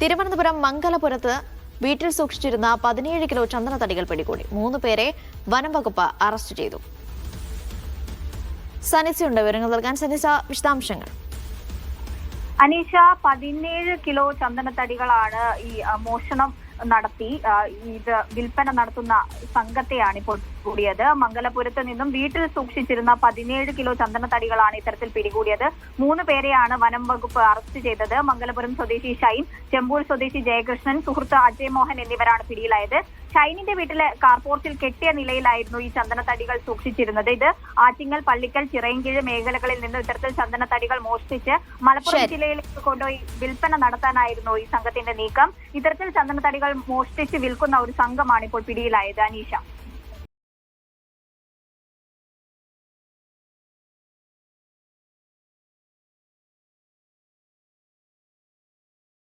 തിരുവനന്തപുരം മംഗലപുരത്ത് വീട്ടിൽ സൂക്ഷിച്ചിരുന്ന പതിനേഴ് കിലോ ചന്ദനത്തടികൾ പിടികൂടി. മൂന്ന് പേരെ വനം വകുപ്പ് അറസ്റ്റ് ചെയ്തു. സനിസയുണ്ട് വിവരങ്ങൾ നൽകാൻ സനിസ വിശദാംശങ്ങൾ. അനീഷ പതിനേഴ് കിലോ ചന്ദനത്തടികളാണ് ഈ മോഷണം നടത്തി ഇത് വിൽപ്പന നടത്തുന്ന സംഘത്തെയാണ് ഇപ്പോൾ കൂടിയത്. മംഗലപുരത്ത് നിന്നും വീട്ടിൽ സൂക്ഷിച്ചിരുന്ന പതിനേഴ് കിലോ ചന്ദനത്തടികളാണ് ഇത്തരത്തിൽ പിടികൂടിയത്. മൂന്ന് പേരെയാണ് വനം വകുപ്പ് അറസ്റ്റ് ചെയ്തത്. മംഗലപുരം സ്വദേശി ഷൈൻ ചെമ്പൂർ സ്വദേശി ജയകൃഷ്ണൻ സുഹൃത്ത് അജയ് മോഹൻ എന്നിവരാണ് പിടിയിലായത്. ഷൈനിന്റെ വീട്ടിലെ കാർപോർട്ടിൽ കെട്ടിയ നിലയിലായിരുന്നു ഈ ചന്ദനത്തടികൾ സൂക്ഷിച്ചിരുന്നത്. ഇത് ആറ്റിങ്ങൽ പള്ളിക്കൽ ചിറയൻകീഴ് മേഖലകളിൽ നിന്ന് ഇത്തരത്തിൽ ചന്ദനത്തടികൾ മോഷ്ടിച്ച് മലപ്പുറം ജില്ലയിലേക്ക് കൊണ്ടുപോയി വിൽപ്പന നടത്താനായിരുന്നു ഈ സംഘത്തിന്റെ നീക്കം. ഇത്തരത്തിൽ ചന്ദനത്തടികൾ മോഷ്ടിച്ച് വിൽക്കുന്ന ഒരു സംഘമാണ് ഇപ്പോൾ പിടിയിലായത് അനീഷ.